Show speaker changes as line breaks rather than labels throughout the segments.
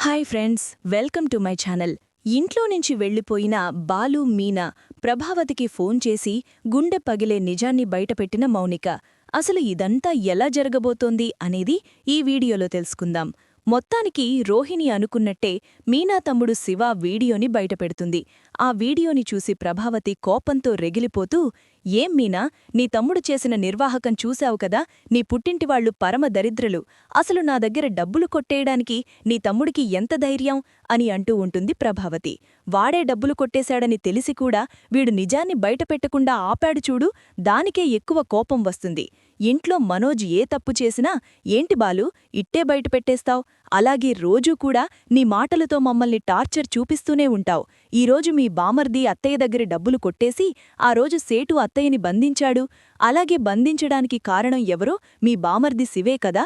Hi friends welcome to my channel ఇంట్లో నుంచి వెళ్ళిపోయిన బాలు మీనా ప్రభావతికి ఫోన్ చేసి గుండె పగిలే నిజాన్ని బయటపెట్టిన మౌనిక. అసలు ఇదంతా ఎలా జరగబోతోంది అనేది ఈ వీడియోలో తెలుసుకుందాం. మొత్తానికి రోహిణి అనుకున్నట్టే మీనా తమ్ముడు శివ వీడియోని బయటపెడుతుంది. ఆ వీడియోని చూసి ప్రభావతి కోపంతో రెగిలిపోతూ ఏం మీనా నీ తమ్ముడు చేసిన నిర్వాహకం చూశావు కదా నీ పుట్టింటివాళ్ళు పరమ దరిద్రలు. అసలు నా దగ్గర డబ్బులు కొట్టేయడానికి నీ తమ్ముడికి ఎంత ధైర్యం? అని అంటూ ఉంటుంది ప్రభావతి. వాడే డబ్బులు కొట్టేశాడని తెలిసి కూడా వీడు నిజాన్ని బయటపెట్టకుండా ఆపాడు చూడు దానికే ఎక్కువ కోపం వస్తుంది. ఇంట్లో మనోజ్ ఏ తప్పు చేసినా ఏంటి బాలు ఇట్టే బయటపెట్టేస్తావు అలాగే రోజూ కూడా నీ మాటలతో మమ్మల్ని టార్చర్ చూపిస్తూనే ఉంటావు. ఈరోజు మీ బామర్ది అత్తయ్య దగ్గర డబ్బులు కొట్టేసి ఆ రోజు సేటు అత్తయ్యని బంధించాడు. అలాగే బంధించడానికి కారణం ఎవరో మీ బామర్ది శివే కదా.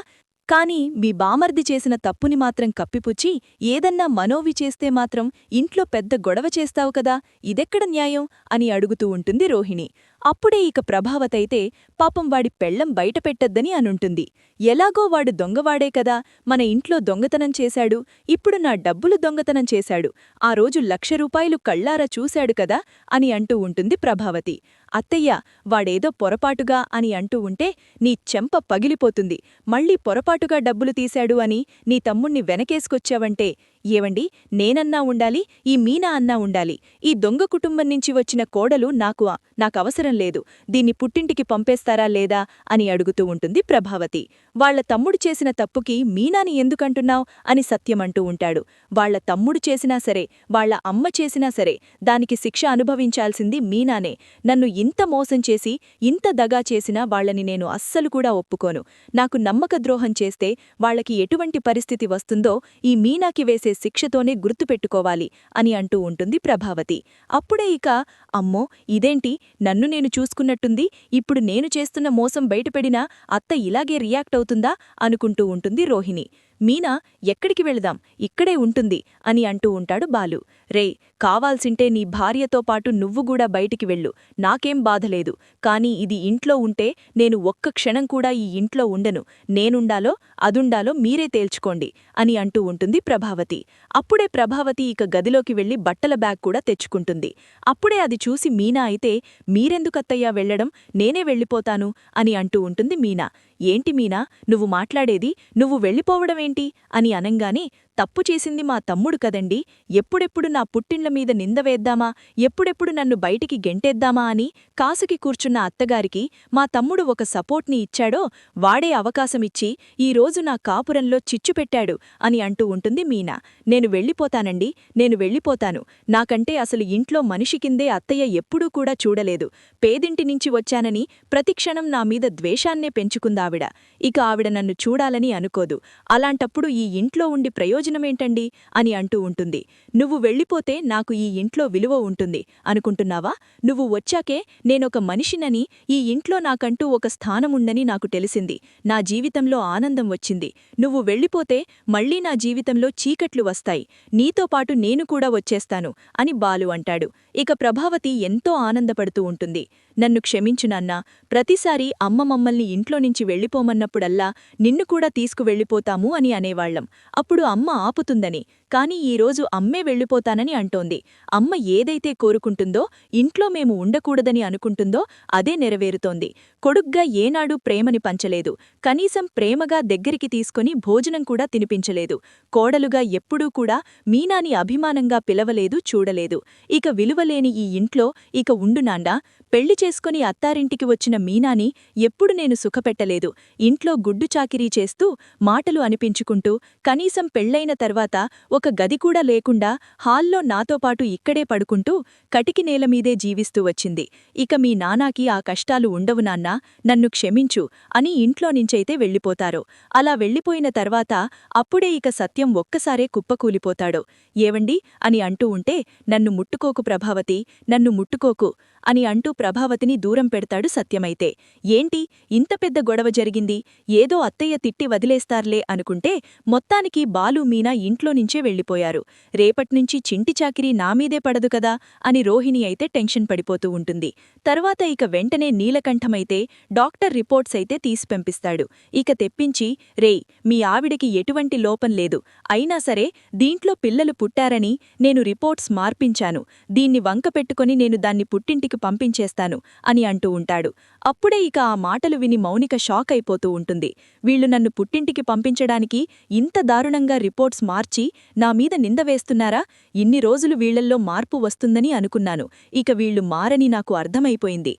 కాని మీ బామర్ది చేసిన తప్పుని మాత్రం కప్పిపుచ్చి ఏదన్నా మనోవి చేస్తే మాత్రం ఇంట్లో పెద్ద గొడవ చేస్తావు కదా ఇదెక్కడ న్యాయం? అని అడుగుతూ ఉంటుంది రోహిణి. అప్పుడే ఇక ప్రభావతైతే పాపం వాడి పెళ్ళం బయటపెట్టద్దని అనుంటుంది. ఎలాగో వాడు దొంగవాడే కదా మన ఇంట్లో దొంగతనం చేశాడు ఇప్పుడు నా డబ్బులు దొంగతనం చేశాడు ఆ రోజు లక్ష రూపాయలు కళ్ళారా చూశాడు కదా అని అంటూ ఉంటుంది ప్రభావతి. అత్తయ్య వాడేదో పొరపాటుగా అని అంటూ ఉంటే నీ చెంప పగిలిపోతుంది. మళ్ళీ పొరపాటుగా డబ్బులు తీశాడు అని నీ తమ్ముణ్ణి వెనకేసుకొచ్చావంటే ఏవండి? నేనన్నా ఉండాలి? ఈ మీనా అన్నా ఉండాలి? ఈ దొంగ కుటుంబం నుంచి వచ్చిన కోడలు నాకు నాకవసరం లేదు. దీన్ని పుట్టింటికి పంపేస్తారా లేదా అని అడుగుతూ ఉంటుంది ప్రభావతి. వాళ్ళ తమ్ముడు చేసిన తప్పుకి మీనాని ఎందుకంటున్నావ్ అని సత్యమంటూ ఉంటాడు. వాళ్ళ తమ్ముడు చేసినా సరే వాళ్ళ అమ్మ చేసినా సరే దానికి శిక్ష అనుభవించాల్సింది మీనానే. నన్ను ఇంత మోసం చేసి ఇంత దగా చేసినా వాళ్ళని నేను అస్సలు కూడా ఒప్పుకోను. నాకు నమ్మక ద్రోహం చేస్తే వాళ్ళకి ఎటువంటి పరిస్థితి వస్తుందో ఈ మీనాకి వేసే శిక్షతోనే గుర్తుపెట్టుకోవాలి అని అంటూ ఉంటుంది ప్రభావతి. అప్పుడే ఇక అమ్మో ఇదేంటి? నన్ను నేను చూసుకున్నట్టుంది ఇప్పుడు నేను చేస్తున్న మోసం బయటపెడినా అత్త ఇలాగే రియాక్ట్ అవుతుందా? అనుకుంటూ ఉంటుంది రోహిణి. మీనా ఎక్కడికి వెళదాం? ఇక్కడే ఉంటుంది అని అంటూ ఉంటాడు బాలు. రే కావాల్సింటే నీ భార్యతో పాటు నువ్వు కూడా బయటికి వెళ్ళు. నాకేం బాధలేదు కాని ఇది ఇంట్లో ఉంటే నేను ఒక్క క్షణం కూడా ఈ ఇంట్లో ఉండను. నేనుండాలో అదుండాలో మీరే తేల్చుకోండి అని అంటూ ఉంటుంది ప్రభావతి. అప్పుడే ప్రభావతి ఇక గదిలోకి వెళ్ళి బట్టల బ్యాగ్ కూడా తెచ్చుకుంటుంది. అప్పుడే అది చూసి మీనా అయితే మీరెందుకత్తయ్యా వెళ్ళడం నేనే వెళ్ళిపోతాను అని అంటూ ఉంటుంది మీనా. ఏంటి మీనా? నువ్వు మాట్లాడేది? నువ్వు వెళ్ళిపోవడమేంటి అని అనంగానే తప్పు చేసింది మా తమ్ముడు కదండి. ఎప్పుడెప్పుడు నా పుట్టిండ్ల మీద నిందవేద్దామా ఎప్పుడెప్పుడు నన్ను బయటికి గెంటేద్దామా అని కాసుకి కూర్చున్న అత్తగారికి మా తమ్ముడు ఒక సపోర్ట్ని ఇచ్చాడో వాడే అవకాశమిచ్చి ఈరోజు నా కాపురంలో చిచ్చు పెట్టాడు అని అంటూ ఉంటుంది మీనా. నేను వెళ్ళిపోతానండి నేను వెళ్ళిపోతాను. నాకంటే అసలు ఇంట్లో మనిషి కిందే అత్తయ్య ఎప్పుడూ కూడా చూడలేదు. పేదింటి నుంచి వచ్చానని ప్రతిక్షణం నా మీద ద్వేషాన్నే పెంచుకుందావిడ. ఇక ఆవిడ నన్ను చూడాలని అనుకోదు. అలాంటప్పుడు ఈ ఇంట్లో ఉండి ప్రయోజనమేంటండి అని అంటూ ఉంటుంది. నువ్వు వెళ్ళిపోతే నాకు ఈ ఇంట్లో విలువ ఉంటుంది. అనుకుంటున్నావా? నువ్వు వచ్చాకే నేనొక మనిషినని ఈ ఇంట్లో నాకంటూ ఒక స్థానముందని నాకు తెలిసింది. నా జీవితంలో ఆనందం వచ్చింది. నువ్వు వెళ్ళిపోతే మళ్ళీ నా జీవితంలో చీకట్లు వస్తాయి. నీతో పాటు నేను కూడా వచ్చేస్తాను అని బాలు అంటాడు. ఇక ప్రభావతి ఎంతో ఆనందపడుతూ ఉంటుంది. నన్ను క్షమించునన్నా ప్రతిసారి అమ్మ మమ్మల్ని ఇంట్లో నుంచి వెళ్ళిపోమన్నప్పుడల్లా నిన్ను కూడా తీసుకువెళ్ళిపోతాము అని అనేవాళ్ళం అప్పుడు అమ్మ ఆపుతుందని కాని ఈరోజు అమ్మే వెళ్ళిపోతానని అంటోంది. అమ్మ ఏదైతే కోరుకుంటుందో ఇంట్లో మేము ఉండకూడదని అనుకుంటుందో అదే నెరవేరుతోంది. కొడుగ్గా ఏనాడూ ప్రేమని పంచలేదు. కనీసం ప్రేమగా దగ్గరికి తీసుకుని భోజనం కూడా తినిపించలేదు. కోడలుగా ఎప్పుడూ కూడా మీనాని అభిమానంగా పిలవలేదు చూడలేదు. ఇక విలువలేని ఈ ఇంట్లో ఇక ఉండునాండా పెళ్ళి చేసుకుని అత్తారింటికి వచ్చిన మీనాని ఎప్పుడు నేను సుఖపెట్టలేదు. ఇంట్లో గుడ్డు చాకిరీ చేస్తూ మాటలు అనిపించుకుంటూ కనీసం పెళ్ళైన తర్వాత ఒక గది కూడా లేకుండా హాల్లో నాతో పాటు ఇక్కడే పడుకుంటూ కటికి నేలమీదే జీవిస్తూ వచ్చింది. ఇక మీ నానాకి ఆ కష్టాలు ఉండవు నాన్నా నన్ను క్షమించు అని ఇంట్లో నుంచైతే వెళ్ళిపోతారు. అలా వెళ్ళిపోయిన తర్వాత అప్పుడే ఇక సత్యం ఒక్కసారే కుప్పకూలిపోతాడు. ఏవండి? అని అంటూ ఉంటే నన్ను ముట్టుకోకు ప్రభావతి నన్ను ముట్టుకోకు అని అంటూ ప్రభావతిని దూరం పెడతాడు సత్యమైతే. ఏంటి? ఇంత పెద్ద గొడవ జరిగింది? ఏదో అత్తయ్య తిట్టి వదిలేస్తార్లే అనుకుంటే మొత్తానికి బాలు మీనా ఇంట్లో నుంచే వెళ్ళిపోయారు. రేపట్నుంచి చింటి చాకిరీ నామీదే పడదు కదా? అని రోహిణి అయితే టెన్షన్ పడిపోతూ ఉంటుంది. తర్వాత ఇక వెంటనే నీలకంఠమైతే డాక్టర్ రిపోర్ట్స్ అయితే తీసి పంపిస్తాడు. ఇక తెప్పించి రేయ్ మీ ఆవిడకి ఎటువంటి లోపం లేదు. అయినా సరే దీంట్లో పిల్లలు పుట్టారని నేను రిపోర్ట్స్ మార్పించాను. దీన్ని వంకపెట్టుకుని నేను దాన్ని పుట్టింటికి పంపించేస్తాను అని అంటూ ఉంటాడు. అప్పుడే ఇక ఆ మాటలు విని మౌనిక షాక్ అయిపోతూ ఉంటుంది. వీళ్ళు నన్ను పుట్టింటికి పంపించడానికి ఇంత దారుణంగా రిపోర్ట్స్ మార్చి నా మీద నింద వేస్తున్నారా? ఇన్ని రోజులు వీళ్ళల్లో మార్పు వస్తుందని అనుకున్నాను. ఇక వీళ్ళు మారని నాకు అర్థమైపోయింది.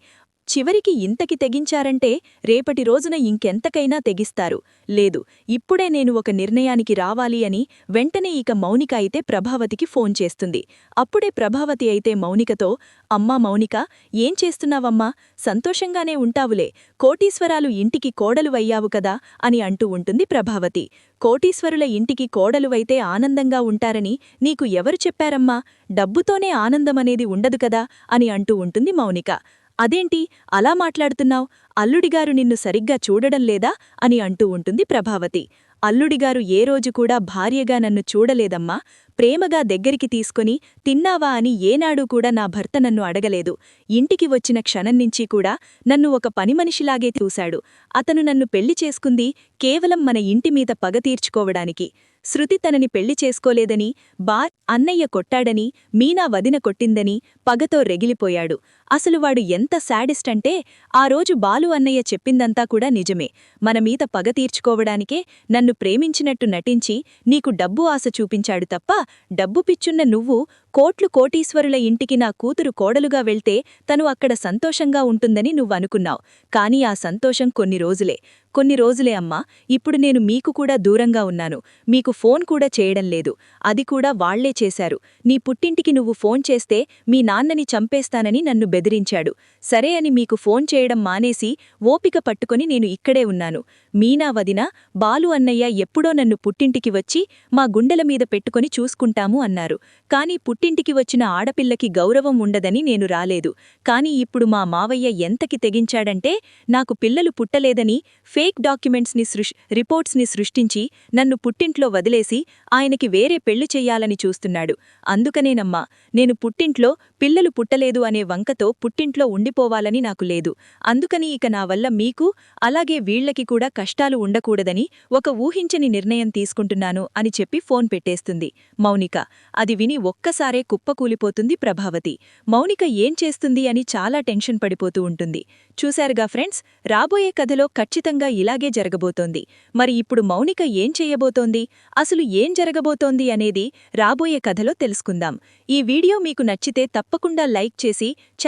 చివరికి ఇంతకి తెగించారంటే రేపటి రోజున ఇంకెంతకైనా తెగిస్తారు. లేదు ఇప్పుడే నేను ఒక నిర్ణయానికి రావాలి అని వెంటనే ఇక మౌనిక అయితే ప్రభావతికి ఫోన్ చేస్తుంది. అప్పుడే ప్రభావతి అయితే మౌనికతో అమ్మా మౌనిక ఏం చేస్తున్నావమ్మా? సంతోషంగానే ఉంటావులే. కోటీశ్వరాలు ఇంటికి కోడలువయ్యావు కదా అని అంటూ ఉంటుంది ప్రభావతి. కోటీశ్వరుల ఇంటికి కోడలువైతే ఆనందంగా ఉంటారని నీకు ఎవరు చెప్పారమ్మా? డబ్బుతోనే ఆనందమనేది ఉండదు కదా అని అంటూ ఉంటుంది మౌనిక. అదేంటి? అలా మాట్లాడుతున్నావు? అల్లుడిగారు నిన్ను సరిగ్గా చూడడం లేదా? అని అంటూ ఉంటుంది ప్రభావతి. అల్లుడిగారు ఏ రోజు కూడా భార్యగా నన్ను చూడలేదమ్మా. ప్రేమగా దగ్గరికి తీసుకుని తిన్నావా? అని ఏనాడూ కూడా నా భర్త నన్ను అడగలేదు. ఇంటికి వచ్చిన క్షణం నుంచి కూడా నన్ను ఒక పనిమనిషిలాగే చూశాడు. అతను నన్ను పెళ్ళి చేసుకుంది కేవలం మన ఇంటి మీద పగ తీర్చుకోవడానికి. శృతి తనని పెళ్ళి చేసుకోలేదని బా అన్నయ్య కొట్టాడని మీనా వదిన కొట్టిందని పగతో రెగిలిపోయాడు. అసలు వాడు ఎంత శాడిస్ట్ అంటే ఆ రోజు బాలు అన్నయ్య చెప్పిందంతా కూడా నిజమే. మనమీద పగ తీర్చుకోవడానికే నన్ను ప్రేమించినట్టు నటించి నీకు డబ్బు ఆశ చూపించాడు తప్ప డబ్బు పిచ్చున్న నువ్వు కోట్లు కోటీశ్వరుల ఇంటికి నా కూతురు కోడలుగా వెళ్తే తను అక్కడ సంతోషంగా ఉంటుందని నువ్వనుకున్నావు. కాని ఆ సంతోషం కొన్ని రోజులే. కొన్ని రోజులే అమ్మా ఇప్పుడు నేను మీకు కూడా దూరంగా ఉన్నాను. మీకు ఫోన్ కూడా చేయడం లేదు. అది కూడా వాళ్ళే చేశారు. నీ పుట్టింటికి నువ్వు ఫోన్ చేస్తే మీ నాన్నని చంపేస్తానని నన్ను బెదిరించాడు. సరే అని మీకు ఫోన్ చేయడం మానేసి ఓపిక పట్టుకొని నేను ఇక్కడే ఉన్నాను. మీనా వదిన బాలు అన్నయ్య ఎప్పుడో నన్ను పుట్టింటికి వచ్చి మా గుండెల మీద పెట్టుకొని చూసుకుంటాము అన్నారు. కాని పుట్టింటికి వచ్చిన ఆడపిల్లకి గౌరవం ఉండదని నేను రాలేదు. కాని ఇప్పుడు మా మావయ్య ఎంతకి తెగించాడంటే నాకు పిల్లలు పుట్టలేదని ఫేక్ డాక్యుమెంట్స్ని సృష్ రిపోర్ట్స్ని సృష్టించి నన్ను పుట్టింట్లో వదిలేసి ఆయనకి వేరే పెళ్ళి చెయ్యాలని చూస్తున్నాడు. అందుకనేనమ్మా నేను పుట్టింట్లో పిల్లలు పుట్టలేదు అనే వంకతో పుట్టింట్లో ఉండిపోవాలని నాకు లేదు. అందుకని ఇక నా వల్ల మీకు అలాగే వీళ్ళకి కూడా కష్టాలు ఉండకూడదని ఒక ఊహించని నిర్ణయం తీసుకుంటున్నాను అని చెప్పి ఫోన్ పెట్టేస్తుంది. మౌనిక అది విని ఒక్కసారే కుప్పకూలిపోతుంది ప్రభావతి. మౌనిక ఏం చేస్తుంది అని చాలా టెన్షన్ పడిపోతూ ఉంటుంది. చూశారుగా ఫ్రెండ్స్ రాబోయే కథలో ఖచ్చితంగా ఇలాగే జరగబోతోంది. మరి ఇప్పుడు మౌనిక ఏం చెయ్యబోతోంది అసలు ఏం జరగబోతోంది అనేది రాబోయే కథలో తెలుసుకుందాం. ఈ వీడియో మీకు నచ్చితే తప్పకుండా లైక్ చేసి